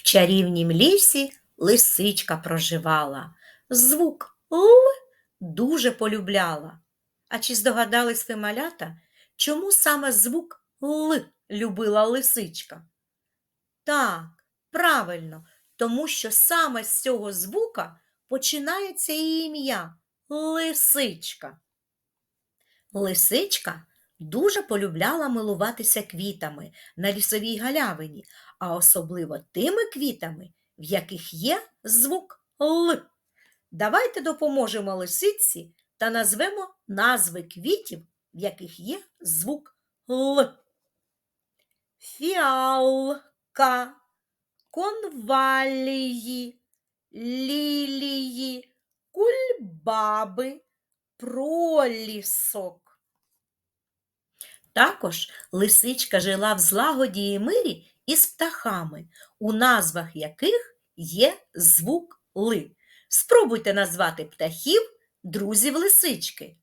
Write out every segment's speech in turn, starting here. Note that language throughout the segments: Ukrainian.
В чарівнім лісі лисичка проживала. Звук Л дуже полюбляла. А чи здогадались ви, малята, чому саме звук Л любила лисичка? Так, правильно, тому що саме з цього звука починається її ім'я лисичка. Лисичка дуже полюбляла милуватися квітами на лісовій галявині, а особливо тими квітами, в яких є звук Л. Давайте допоможемо лисиці та назвемо назви квітів, в яких є звук Л. Фіалка, конвалії, лілії, кульбаби, пролісок. Також лисичка жила в злагоді і мирі із птахами, у назвах яких є звук ли. Спробуйте назвати птахів друзів лисички.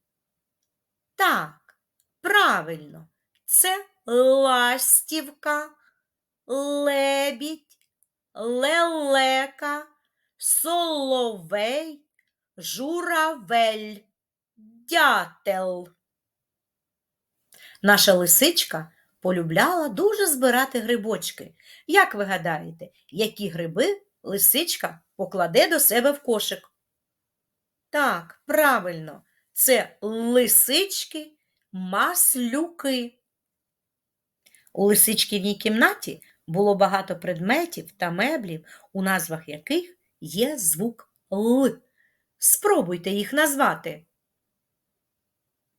Так, правильно, це ластівка, лебідь, лелека, соловей, журавель, дятел. Наша лисичка полюбляла дуже збирати грибочки. Як ви гадаєте, які гриби лисичка покладе до себе в кошик? Так, правильно, це лисички, маслюки. У лисичківній кімнаті було багато предметів та меблів, у назвах яких є звук Л. Спробуйте їх назвати.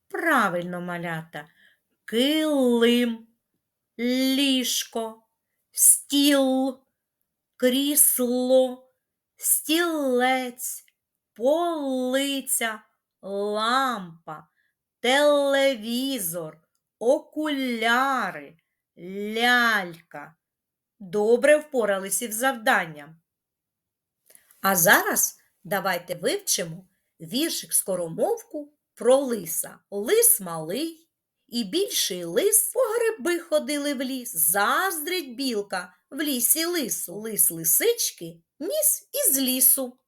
Правильно, малята, килим, ліжко, стіл, крісло, стілець, полиця, лампа, телевізор, окуляри, лялька. Добре впоралися із завданням. А зараз давайте вивчимо віршик скоромовку про лиса. Лис малий і більший лис по гриби ходили в ліс. Заздрить білка в лісі лису. Лис лисички ніс із лісу.